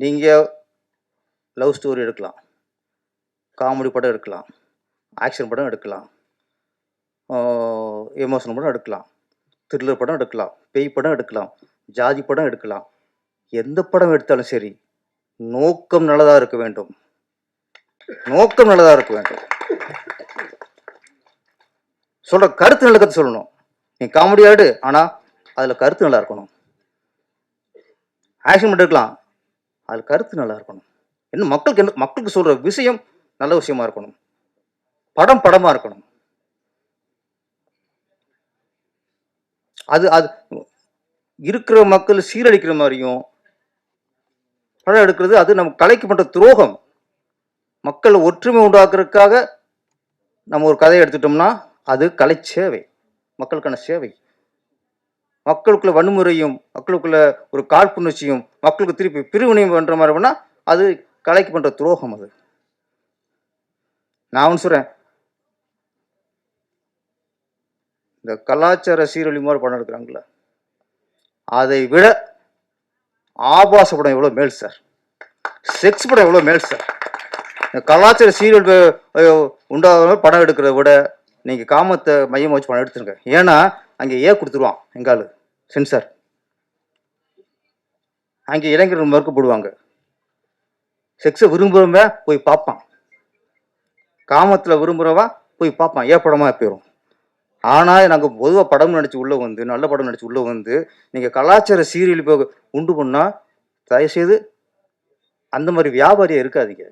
நீங்கள் love story எடுக்கலாம். Comedy படம் எடுக்கலாம். ஆக்ஷன் படம் எடுக்கலாம். எமோஷனல் படம் எடுக்கலாம். த்ரில்லர் படம் எடுக்கலாம். பேய் படம் எடுக்கலாம். ஜாதி படம் எடுக்கலாம். எந்த படம் எடுத்தாலும் சரி நோக்கம் நல்லதாக இருக்க வேண்டும். நோக்கம் நல்லதாக இருக்க வேண்டும். சொல்கிற கருத்து நல்ல கருத்து சொல்லணும். நீ காமெடி ஆடு ஆனால் அதில் கருத்து நல்லா இருக்கணும். ஆக்ஷன் படம் எடுக்கலாம். அதில் கருத்து நல்லா இருக்கணும். என்ன மக்களுக்கு என்ன மக்களுக்கு சொல்கிற விஷயம் நல்ல விஷயமா இருக்கணும். படம் படமாக இருக்கணும். அது அது இருக்கிற மக்கள் சீரழிக்கிற மாதிரியும் படம் எடுக்கிறது அது நம்ம கலைக்கு பண்ணுற துரோகம். மக்கள் ஒற்றுமை உண்டாக்குறதுக்காக நம்ம ஒரு கதையை எடுத்துட்டோம்னா அது கலை சேவை மக்களுக்கான சேவை. மக்களுக்குள்ள வன்முறையும் மக்களுக்குள்ள ஒரு காழ்ப்புணர்ச்சியும் மக்களுக்கு திருப்பி பிரிவினையும் பண்ற மாதிரி பண்ணா அது கலைக்கு பண்ற துரோகம் அது. நான் ஒன்று சொல்றேன். இந்த கலாச்சார சீரழிவு மாதிரி படம் எடுக்கிறாங்களே அதை விட ஆபாச படம் எவ்வளோ மேல் சார். செக்ஸ் படம் எவ்வளோ மேல் சார். இந்த கலாச்சார சீரியல் உண்டாக படம் எடுக்கிறத விட நீங்கள் காமத்தை மையமாக வச்சு படம் எடுத்துருங்க. ஏன்னா அங்கே ஏ கொடுத்துருவான் எங்காலு. சென்சார் அங்கே இளைஞர்கள் மறுக்கப்படுவாங்க. செக்ஸை விரும்புகிறவன் போய் பார்ப்பான். காமத்தில் விரும்புகிறவா போய் பார்ப்பான். ஏ படமாக போயிடும் ஆனால் நாங்கள் பொதுவாக படம் நடிச்சு உள்ளே வந்து நல்ல படம் நடிச்சு உள்ளே வந்து நீங்கள் கலாச்சார சீரியல் இப்போ உண்டு பண்ணால் தயவுசெய்து அந்த மாதிரி வியாபாரியாக இருக்காதீங்க.